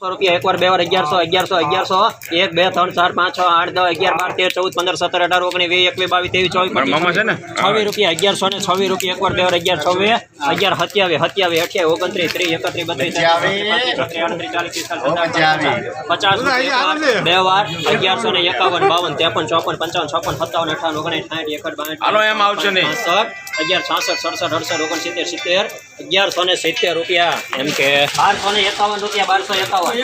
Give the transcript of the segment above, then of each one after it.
સો રૂપિયા એક બે વાર અગિયારસો અગિયારસો અગિયારસો. એક બે ત્રણ ચાર પાંચ છ આઠ દસ અગિયાર બાર તેર ચૌદ પંદર સત્તર અઢાર ઓગણીસ વીસ એકવીસ બાવીસ ત્રેવીસ ચોવીસ? છવ્વીસ રૂપિયા અગિયારસો ને છવ્વીસ રૂપિયા એક વાર બે વાર અગિયાર છવ્વીસ અગિયાર સત્યાવીસ સત્યાવીસ અઠ્યાવીસ ઓગણત્રીસ ત્રીસ એકત્રીસ બત્રીસ પચાસ બે વાર અગિયારસો ને એકાવન બાવન ત્રેપન ચોપન પંચાવન છપ્પન સત્તાવન અઠાવન ઓગણીસ સાઠ એકડ બાસઠ અગિયાર છાસઠ સડસઠ અડસઠ ઓગણસિત્તેર સિત્તેર અગિયારસો ને સિત્તેર રૂપિયા એમ કે બારસો ને એકાવન રૂપિયા બારસો એકાવન.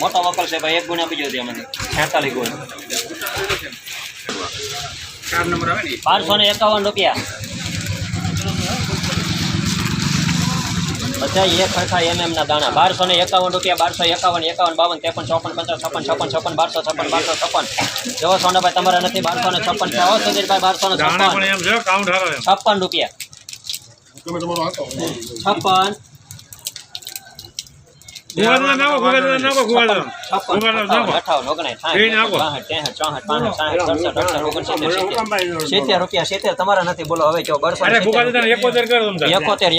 મોટો વકલ છે ભાઈ એક ગુણ આપી દો મને. છેતાલીસ ગુણ. બારસો ને એકાવન રૂપિયા. બધા એક ખરખા એમ એમ ના દાણા. બારસો ને એકાવન રૂપિયા બારસો એકાવન એકાવન બાવન ત્રેપન ચોપન પચાસ છપ્પન છપ્પન છપ્પન બારસો છપ્પન બારસો છપ્પન. જો સોનાભાઈ તમારે નથી બારસો ને છપ્પન છે. હો સુધીરભાઈ બારસો ને છપ્પન. પણ એમ છે કાઉન્ટ હારો એમ. છપ્પન રૂપિયા. છપ્પન. રૂપિયા 70 તમારા નથી. બોલો હવે જો એકોતેર એકોતેર કરો તમને 71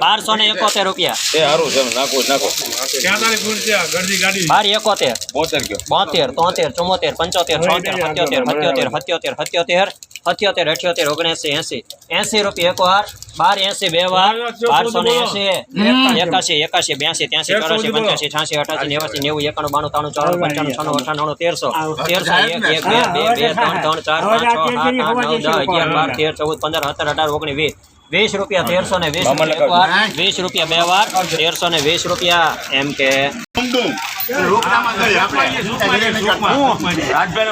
71 રૂપિયા. બાર એકોતેર છે નાખો નાખો. 43 ફૂટ છે સત્યોતેર સત્યોતેર સત્યોતેર 72 અઠ્યોતેર અઠ્યોતેર ઓગણસી એસી. એસી રૂપિયા એક વાર બાર એસી બે વાર બારસો ને એસી એકાસી એકાસી બ્યાસી ત્યાસી ચોરાસી પંચ્યાસી છ્યાસી અઠાસી નેવાસી નેવું એકાણું બાણું ત્રાણું ચોરાણું પંચાણું છનું અઠાણું તેરસો. તેરસો એક એક બે બે બે ત્રણ ત્રણ ચાર પાંચ છ આઠ નવ દસ અગિયાર બાર તેર ચૌદ પંદર સત્તર અઢાર ઓગણીસ વીસ. વીસ રૂપિયા તેરસો ને વીસ રૂપિયા એક વીસ રૂપિયા બે વાર તેરસો ને વીસ રૂપિયા એમ કે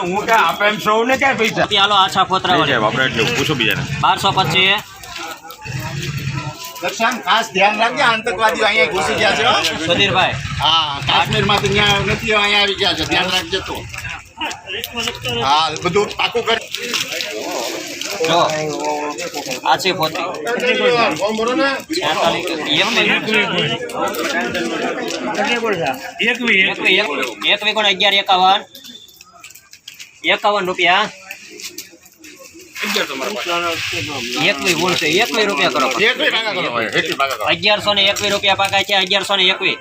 હું ક્યાં આપે એમ સૌ ક્યાં પૈસા? આપણે પૂછો બીજાને. બારસો પચીસ. દર્શન ખાસ ધ્યાન રાખજે આતંકવાદીઓ અહીંયા ઘૂસી ગયા છે હો. સુધીરભાઈ. હા કાશ્મીરમાંથી ત્યાં નથી અહીંયા આવી ગયા છે. ધ્યાન રાખજે તું. હા બધું પાકું કરી. જો આ છે છેતાલીસ એકવી એકવી એકવી ગુણ અગિયાર એકાવન. એકાવન રૂપિયા. અગિયારસો ને એકવી રૂપિયા પાકા છે. અગિયારસો ને એકવી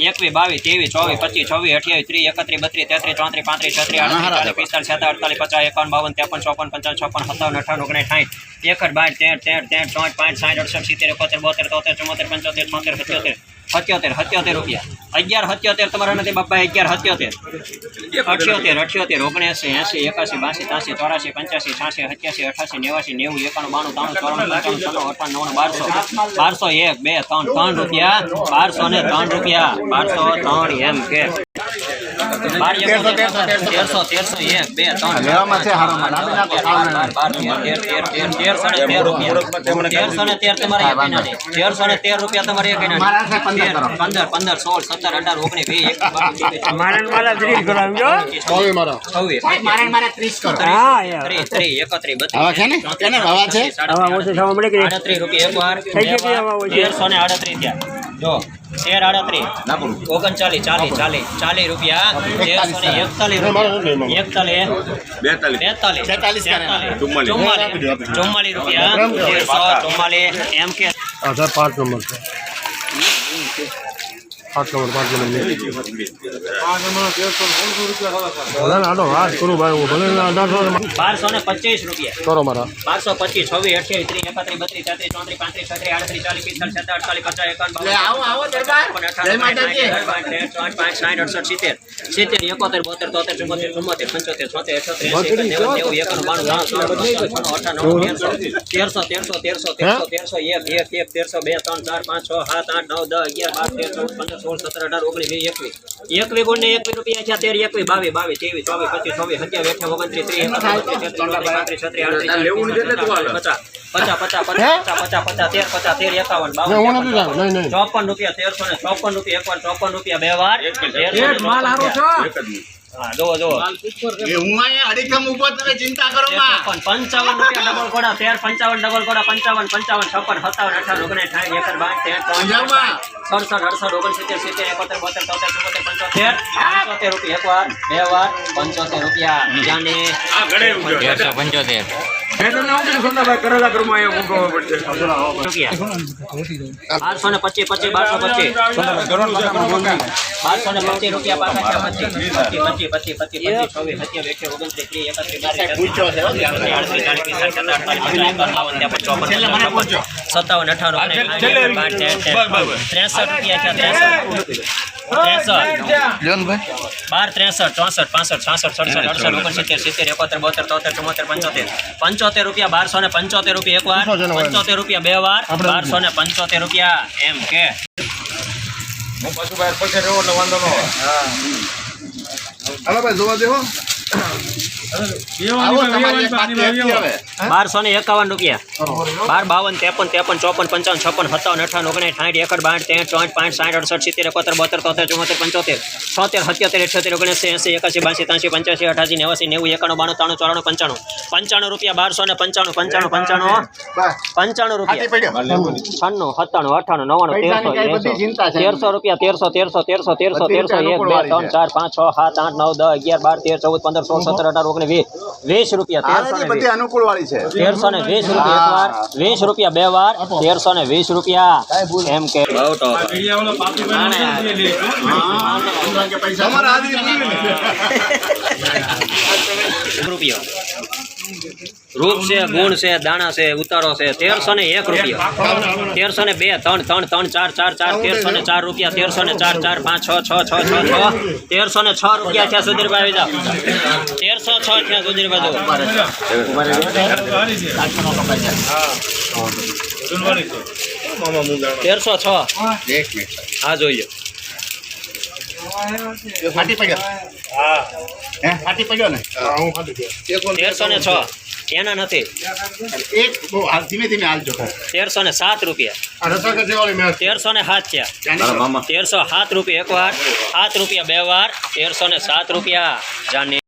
એકવી બાવીસ ત્રેવીસ ચોવીસ પચીસ છવ્વીસ અઠ્યાવીસ ત્રીસ એકત્રીસ બત્રીસ તેત્રીસ ચોત્રીસ પાંત્રીસ છત્રીસ આડત્રીસ પિસ્તાલીસ છતાં અડતાલીસ પચાસ એકાવન બાવન ત્રેપન ચોપન પંચાવન છપ્પન સત્તાવન અઠાવન ઓગણીસ સાઠ એકડ બાર તેર તેર તેર ચોઠ પાંચ સાઠ અડસઠ સિત્તેર એકોતેર બોતેર તોતેર ચુમ્મોતેર પંચોતેર છોતેર સત્યોતેર સત્યોતેર સત્યોતેર રૂપિયા. અગિયાર, સત્યોતેર તમારા નથી બાપા, અગિયાર, સત્યોતેર. અઠ્યોતેર અઠ્યોતેર, ઓગણએંસી, એંસી, એકાસી, બાસી, ત્યાસી, ચોરાસી, પંચ્યાસી, છ્યાસી, સત્યાસી અઠાસી નેવાસી, નેવું, એકાણું, બાણું, ત્રાણું, ચોરાણું, પંચાણું છન્નું અઠાણું નવ્વાણું, બારસો. બારસો એક, બે, ત્રણ ત્રણ રૂપિયા. બારસો ને ત્રણ રૂપિયા. બારસો ત્રણ એમ કે. તેરસો તેરસો એક બે ત્રણ. તેરસો ને તેર તમારે તેરસો ને તેર રૂપિયા તમારે એક પંદર પંદર સોળ સત્તર અઢાર ઓગણીસ ત્રીસ, ત્રીસ, એકત્રીસ, રૂપિયા એક વાર, તેરસો ને આડત્રીસ થયા. જો તેર આડત્રીસ. ઓગણચાલીસ ચાલીસ ચાલીસ ચાલીસ રૂપિયા તેરસો ને એકતાલીસ રૂપિયા એકતાલીસ. બેતાલીસ. બેતાલીસ. બેતાલીસ ચુમ્માલીસ. ચુમ્માલીસ. ચુમ્માલીસ રૂપિયા. તેરસો ચુમ્માલીસ. એમ કે. આધાર પાંચ નંબર છે. પાંચ નંબર પાંચ નંબર ભલે ને આનો કરું ભાઈ ભલે અઢારસો બારસો ને પચીસ રૂપિયા. કરો મારા. બારસો પચીસ છવ્વીસ અઠ્યાવીસ ત્રીસ એકત્રીસ બત્રીસ તેત્રીસ ચોત્રીસ પાંત્રીસ છત્રીસ આડત્રીસ ચાલીસ પિસ્તાલીસ છત્રીસ અડતાલીસ પચાસ એકાવન આવો, આવો, દરબાર. જય સિત્તેર. એકોતેર બોતેર તોતેર ચુમ્મોતેર ચુમ્મોતેર પંચોતેર છોતેર એંસી એકાવન, નેવું એકાણું બાણું અઠાણું તેરસો તેરસો તેરસો તેરસો તેરસો તેરસો એક એક એક તેરસો બે ત્રણ ચાર પાંચ છ સાત આઠ નવ દસ અગિયાર બાર તેર ચૌદ પંદર સોળ સત્તર અઢાર ઓગણીસ વીસ એકવીસ. એકવી ગુણ ને એકવી રૂપિયા છે તેર એકવી બાવીસ બાવીસ ત્રેવીસ ચોવીસ પચીસ છવ્વીસ સત્યાવીસ અઠ્યાવીસ ઓગણત્રીસ ત્રીસ પાંત્રીસ છત્રીસ આડત્રીસ પચાસ પચાસ પચાસ પચાસ પચાસ પચાસ તેર પચાસ તેર એકાવન બાવન ચોપન. રૂપિયા તેરસો ને ચોપન રૂપિયા એકવન ચોપન રૂપિયા બે વાર. હા જોવો જોવો એ હું અડીખમ ઊભો તમે ચિંતા કરો માં. 55 રૂપિયા ડબલ કોડા ફેર 55 ડબલ કોડા 55 55 56 57 58 ઓગણે 60 બે વાર 75 રૂપિયા. જાને આ ગણે બારસો ને પચીસ પચીસ બારસો પચીસ બારસો ને પચીસ રૂપિયા પાકા છે પચીસ પચીસ પચીસ પચીસ પચીસ પચીસ છવ્વીસ સત્યાવીસ અઠ્યાવીસ ઓગણત્રીસ ત્રીસ એકત્રીસ બાવીસ સત્તાવન અઠાવન ત્રેસઠ રૂપિયા છે ત્રેસઠ. ત્રેસઠ. બાર ત્રેસઠ ચોસઠ પાસઠ છાસઠ સડસઠ અડસઠ ઓગણસિત્તેર સિત્તેર એકોતેર બોતેર તોતેર પંચોતેર. પંચોતેર રૂપિયા બારસો ને પંચોતેર રૂપિયા એક વાર. પંચોતેર રૂપિયા બે વાર. બારસો ને પંચોતેર રૂપિયા એમ કે. હું પાછું ભાઈ પછી રહ્યો એટલે વાંધો ન આવે. હાલો ભાઈ જોવા દેવો આવો તમારી એક પાર્ટી આપી હવે. બારસો ને એકાવન રૂપિયા. બાર બાવન ત્રેપન ત્રેપન ચોપન પંચાવન છપ્પન સત્તાવન અઠાવન ઓગણીસ સાઠ એકડ બાઠ ત્રેઠ ચોઠ પાંચ સાઠ અડસઠ સિત્તેર એકોતેર બોતેર તોતેર ચુમ્મોતેર પંચોતેર છોતેર સત્યોતેર અઠ્યોતેર ઓગણસી એસી એકાસી બાસી ત્યાંસી પંચ્યાસી અઠાસી નેવાસી નેવું એકાણું બાણું ત્રાણું ચોરાણું પંચાણું. પંચાણું રૂપિયા બારસો ને પંચાણું પંચાણું પંચાણું બસ. પંચાણું ફાટી રૂપિયા પડ્યો છન્નું સત્તાણું અઠાણું નવ્વાણું પૈસાની કાંઈ બધી તેરસો ચિંતા છે. તેરસો રૂપિયા તેરસો તેરસો તેરસો તેરસો બધી તેરસો રીતે એક બે અનુકૂળ ત્રણ ચાર પાંચ છ સાત આઠ નવ દસ અગિયાર બાર તેર ચૌદ પંદર સોળ સત્તર અઢાર ઓગણીસ વીસ વીસ રૂપિયા તેરસો ને બધી અનુકૂળ વાળી છે. તેરસો ને વીસ રૂપિયા એક વાર વીસ રૂપિયા બે વાર તેરસો ને વીસ રૂપિયા. એમ કે રૂપિયો. રૂપ છે ગુણ છે દાણા છે ઉતારો છે તેરસો ને એક રૂપિયા. તેરસો ને બે ત્રણ ત્રણ ત્રણ ચાર ચાર ચાર તેરસો ને ચાર રૂપિયા તેરસો ને ચાર ચાર પાંચ છ છ છ છ છ. તેરસો ને છ રૂપિયા થયા સુધીરભાઈ જાઓ. તેરસો છ ત્યાં સુધીરભાઈ જાઓ. તેરસો છ. હા જોઈએ. ફાટી પડ્યો? હે. ફાટી પડ્યો ને? તેરસો ને છ. એના નથી. એક બહુ ધીમે ધીમે હાલજો તેરસો ને સાત રૂપિયા. તેરસો ને સાત છે. તેરસો સાત રૂપિયા એક વાર સાત રૂપિયા બે વાર તેરસો ને સાત રૂપિયા. જાની